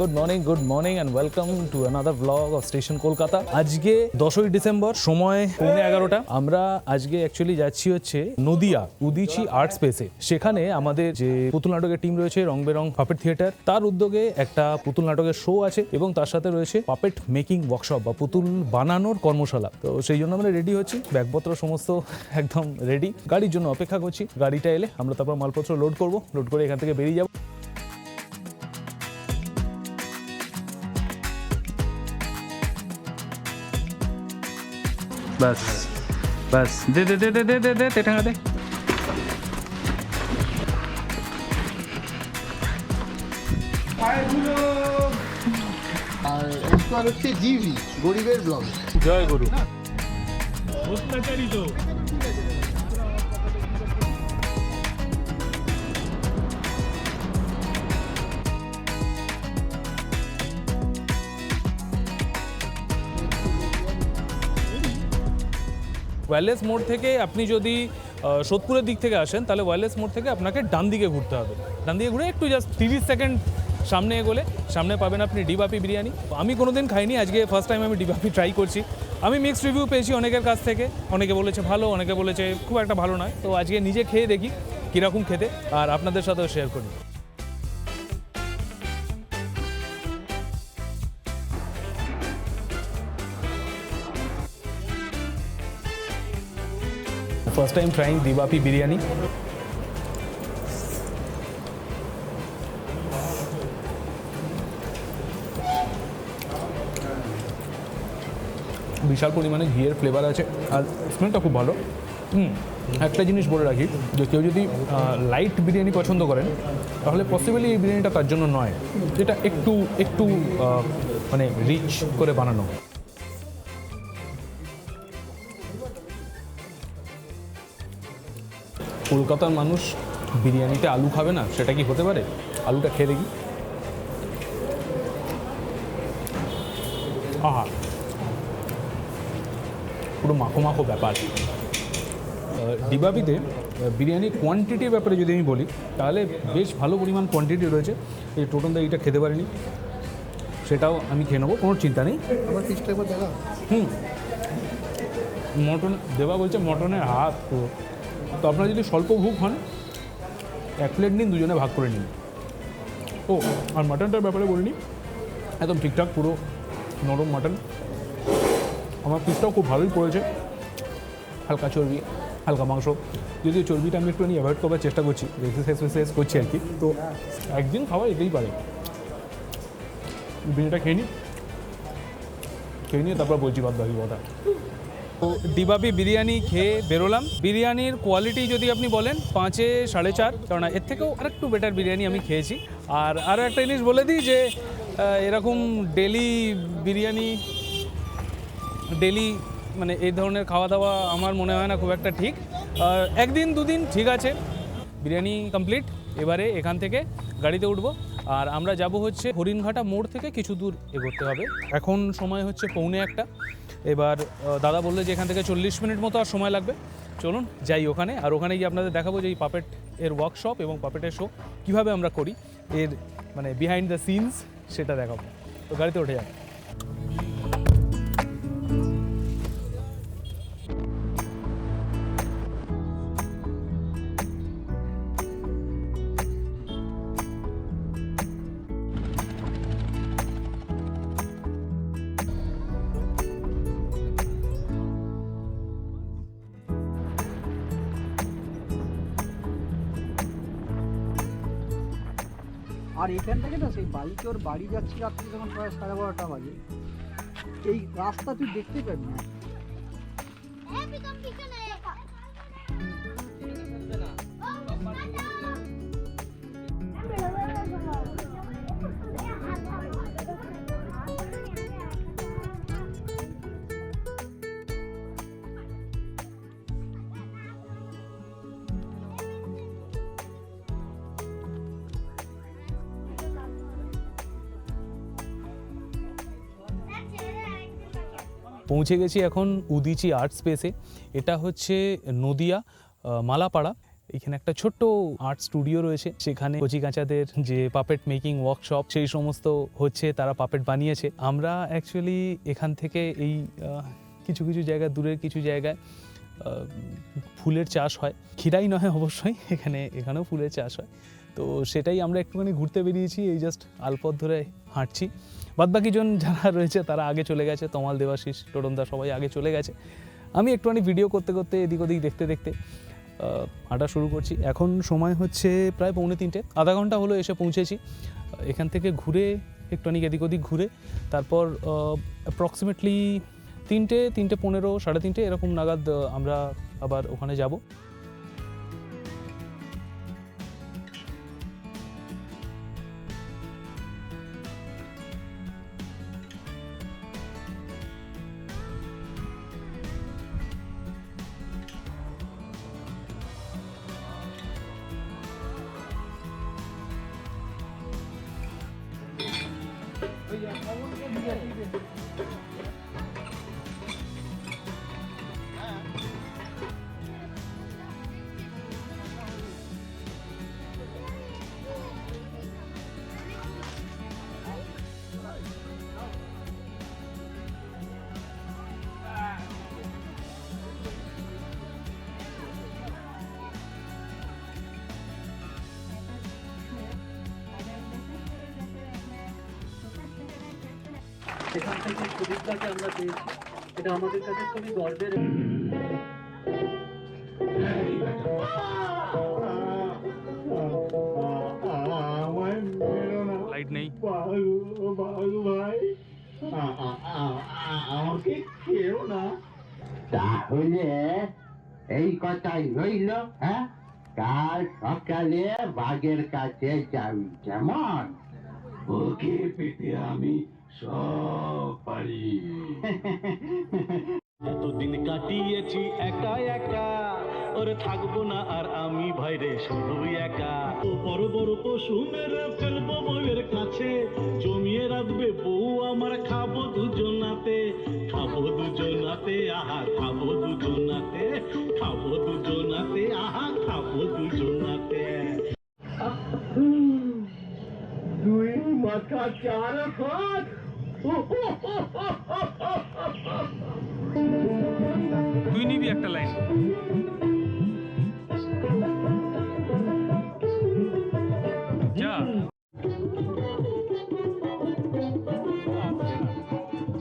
Good morning good morning and welcome to another blog of station Kolkata আজকে দশই December, সময় পৌনে এগারোটা। আমরা আজকে অ্যাকচুয়ালি যাচ্ছি হচ্ছে নদিয়া, উদিচি আর্ট স্পেসে সেখানে আমাদের যে পুতুল নাটকের টিম রয়েছে, রং বেরং পাপেট থিয়েটার তার উদ্যোগে একটা পুতুল নাটকের শো আছে এবং তার সাথে রয়েছে পাপেট মেকিং ওয়ার্কশপ বা পুতুল বানানোর কর্মশালা। তো সেই জন্য আমরা রেডি হচ্ছি, ব্যাগপত্র সমস্ত একদম রেডি গাড়ির জন্য অপেক্ষা করছি, গাড়িটা এলে আমরা তারপর মালপত্র লোড করব লোড করে এখান থেকে বেরিয়ে যাব। ব্যাস ব্যাস দে দে দে দে দে দে দে টেঠাঙা দে। আর হচ্ছে জিভি গরিবের ব্লগ। জয় গুরু। তো। ওয়্যারলেস মোড় থেকে আপনি যদি সোদপুরের দিক থেকে আসেন, তাহলে ওয়্যারলেস মোড় থেকে আপনাকে ডান দিকে ঘুরতে হবে। ডান দিকে ঘুরে একটু জাস্ট তিরিশ সেকেন্ড সামনে এগোলে, সামনে পাবেন আপনি ডিবাপি বিরিয়ানি। আমি কোনো দিন খাইনি, আজকে ফার্স্ট টাইম আমি ডিবাপি ট্রাই করছি। আমি মিক্সড রিভিউ পেয়েছি অনেকের কাছ থেকে। অনেকে বলেছে ভালো, অনেকে বলেছে খুব একটা ভালো নয়। তো আজকে নিজে খেয়ে দেখি কীরকম খেতে, আর আপনাদের সাথেও শেয়ার করি। ফার্স্ট টাইম ট্রাইং দিবাপি বিরিয়ানি বিশাল পরিমাণে ঘিয়ের ফ্লেভার আছে, আর স্মেলটা খুব ভালো। হুম, একটা জিনিস বলে রাখি যে কেউ যদি লাইট বিরিয়ানি পছন্দ করেন, তাহলে পসিবলি এই বিরিয়ানিটা তার জন্য নয়। এটা একটু একটু মানে রিচ করে বানানো। কলকাতার মানুষ বিরিয়ানিতে আলু খাবে না? সেটা কি হতে পারে? আলুটা খেয়ে দেখি। আহা। পুরো মাখো মাখো ব্যাপার। আহ, ডিবাবিতে বিরিয়ানির কোয়ান্টিটির ব্যাপারে যদি আমি বলি তাহলে বেশ ভালো পরিমাণ কোয়ান্টিটি রয়েছে। এই টোটনদা এইটা খেতে পারিনি। সেটাও আমি খেয়ে নেব কোনো চিন্তা নেই। হুম। মটন দেবা বলছে মটনের হাত পুরো। তো আপনারা যদি স্বল্প ভুক হন, এক প্লেট নিন, দুজনে ভাগ করে নিন। ও, আর মাটনটার ব্যাপারে বলিনি একদম ঠিকঠাক, পুরো নরম মাটন। আমার পিসটাও খুব ভালোই পড়েছে, হালকা চর্বি, হালকা মাংস। যদিও চর্বিটা আমি একটুখানি অ্যাভয়েড করার চেষ্টা করছি এক্সারসাইজ ফেক্সারসাইজ করছি আর কি। তো একদিন খাওয়া যেতেই পারে। বিরিয়ানিটা খেয়ে নিই, খেয়ে নিয়ে তারপর বলছি বাদ বাকি কথা। তো বিরিয়ানি খেয়ে বেরোলাম। বিরিয়ানির কোয়ালিটি যদি আপনি বলেন, পাঁচে সাড়ে চার, কারণ এর থেকেও আরেকটু বেটার বিরিয়ানি আমি খেয়েছি। আর আরও একটা জিনিস বলে দিই যে এরকম ডেলি বিরিয়ানি ডেলি মানে এই ধরনের খাওয়া দাওয়া আমার মনে হয় না খুব একটা ঠিক। একদিন দুদিন ঠিক আছে। বিরিয়ানি কমপ্লিট এবারে এখান থেকে গাড়িতে উঠবো। আর আমরা যাব হচ্ছে হরিণঘাটা মোড় থেকে কিছু দূর এগোতে হবে। এখন সময় হচ্ছে পৌনে একটা। এবার দাদা বললে যে এখান থেকে চল্লিশ মিনিট মতো আর সময় লাগবে। চলুন, যাই ওখানে। আর ওখানে গিয়ে আপনাদের দেখাবো যে এই পাপেট এর ওয়ার্কশপ এবং পাপেটের শো কীভাবে আমরা করি। এর মানে বিহাইন্ড দ্য সিনস সেটা দেখাবো। তো গাড়িতে উঠে যান। আর এখান থেকে না সেই বাড়িতে ওর বাড়ি যাচ্ছি রাত্রি যখন প্রায় সাড়ে বারোটা বাজে। এই রাস্তা তুই দেখতে পাবি না। পৌঁছে গেছি এখন উদিচি আর্ট স্পেসে এটা হচ্ছে নদিয়া মালাপাড়া। এখানে একটা ছোট্ট আর্ট স্টুডিও রয়েছে। সেখানে কচিকাঁচাদের যে পাপেট মেকিং ওয়ার্কশপ সেই সমস্ত হচ্ছে, তারা পাপেট বানিয়েছে। আমরা অ্যাকচুয়ালি এখান থেকে এই কিছু কিছু জায়গা, দূরের কিছু জায়গায় ফুলের চাষ হয়। ক্ষীরাই নয় অবশ্যই, এখানে, এখানেও ফুলের চাষ হয়। তো সেটাই আমরা একটুখানি ঘুরতে বেরিয়েছি, এই জাস্ট আলপথ ধরে হাঁটছি। বাদবাকিজন যারা রয়েছে, তারা আগে চলে গেছে। তমাল দেবাশিস, টোটনদা সবাই আগে চলে গেছে। আমি একটুখানি ভিডিও করতে করতে এদিক ওদিক দেখতে দেখতে হাঁটা শুরু করছি। এখন সময় হচ্ছে প্রায় পৌনে তিনটে। আধা ঘণ্টা হলো এসে পৌঁছেছি। এখান থেকে ঘুরে একটুখানি এদিক ওদিক ঘুরে, তারপর অ্যাপ্রক্সিমেটলি তিনটে তিনটে পনেরো, সাড়ে তিনটে, এরকম নাগাদ আমরা আবার ওখানে যাব। Yang awalnya. সেখান থেকে সুদীপটাকে আমরা পেয়েছি। এটা আমাদের কাছে খুবই গর্বের লাইট নেই। ভাই আ- আ- আ- আ- আমাকে খেও না। তাহলে এই কথাই রইল হ্যাঁ? কাল সকালে বাঘের কাছে যাবি কেমন ওকে পেতে আমি সব পারি এতদিন কাটিয়েছি একা একা। ওরে থাকব না আর আমি ভাইরে শুধু একা। ও বড় বড় পশু মেরে ফেলব বউয়ের কাছে। জমিয়ে রাখবে বউ আমার খাব দুজনাতে। খাব দুজনাতে আহা খাব দুজনাতে। খাব দুজনাতে আহা খাব দুজনাতে। দুই মাথা চার হাত। তুই নিবি একটা লাইন। যা।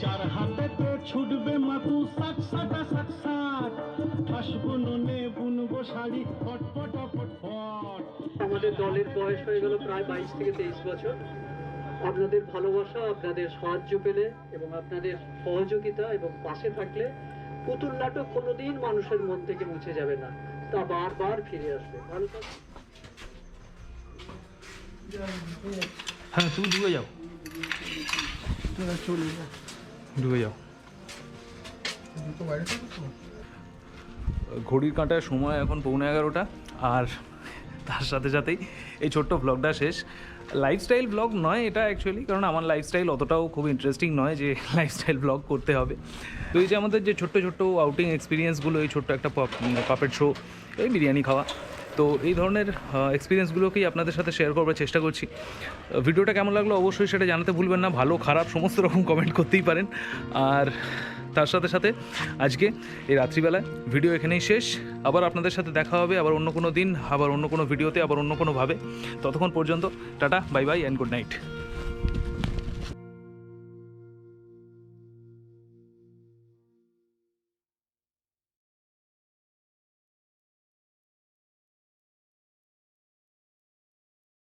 চার হাতে তো ছুটবে মাতু সাত সাটা সাত সাত হাসবো নে বুনবো শাড়ি ফটফট ফটফট আমাদের দলের বয়স হয়ে গেল প্রায় বাইশ থেকে তেইশ বছর। আপনাদের ভালোবাসা আপনাদের সাহায্য পেলে এবং আপনাদের সহযোগিতা এবং পাশে থাকলে পুতুল নাটক কোনোদিন মানুষের মন থেকে মুছে যাবে না। তা বারবার ফিরে আসবে। ভালো। হ্যাঁ তুমি ঢুকে যাও। চলে যা ঢুকে যাও। ঘড়ির কাঁটার সময় এখন পৌনে এগারোটা। আর তার সাথে সাথেই এই ছোট্ট ব্লগটা শেষ। লাইফস্টাইল ব্লগ নয় এটা অ্যাকচুয়ালি কারণ আমার লাইফস্টাইল অতটাও খুব ইন্টারেস্টিং নয় যে লাইফস্টাইল ব্লগ করতে হবে। তো এই যে আমাদের যে ছোট্ট ছোট্ট আউটিং এক্সপিরিয়েন্সগুলো এই ছোট্ট একটা পাপেট শো এই বিরিয়ানি খাওয়া। তো এই ধরনের এক্সপিরিয়েন্সগুলোকেই আপনাদের সাথে শেয়ার করবার চেষ্টা করছি। ভিডিওটা কেমন লাগল অবশ্যই সেটা জানাতে ভুলবেন না, ভালো, খারাপ, সমস্ত রকম কমেন্ট করতেই পারেন। আর তার সাথে সাথে আজকে এই রাত্রিবেলায় ভিডিও এখানেই শেষ। আবার আপনাদের সাথে দেখা হবে, আবার অন্য কোনো দিন, আবার অন্য কোনো ভিডিওতে, আবার অন্য কোনোভাবে। ততক্ষণ পর্যন্ত tata, bye bye and good night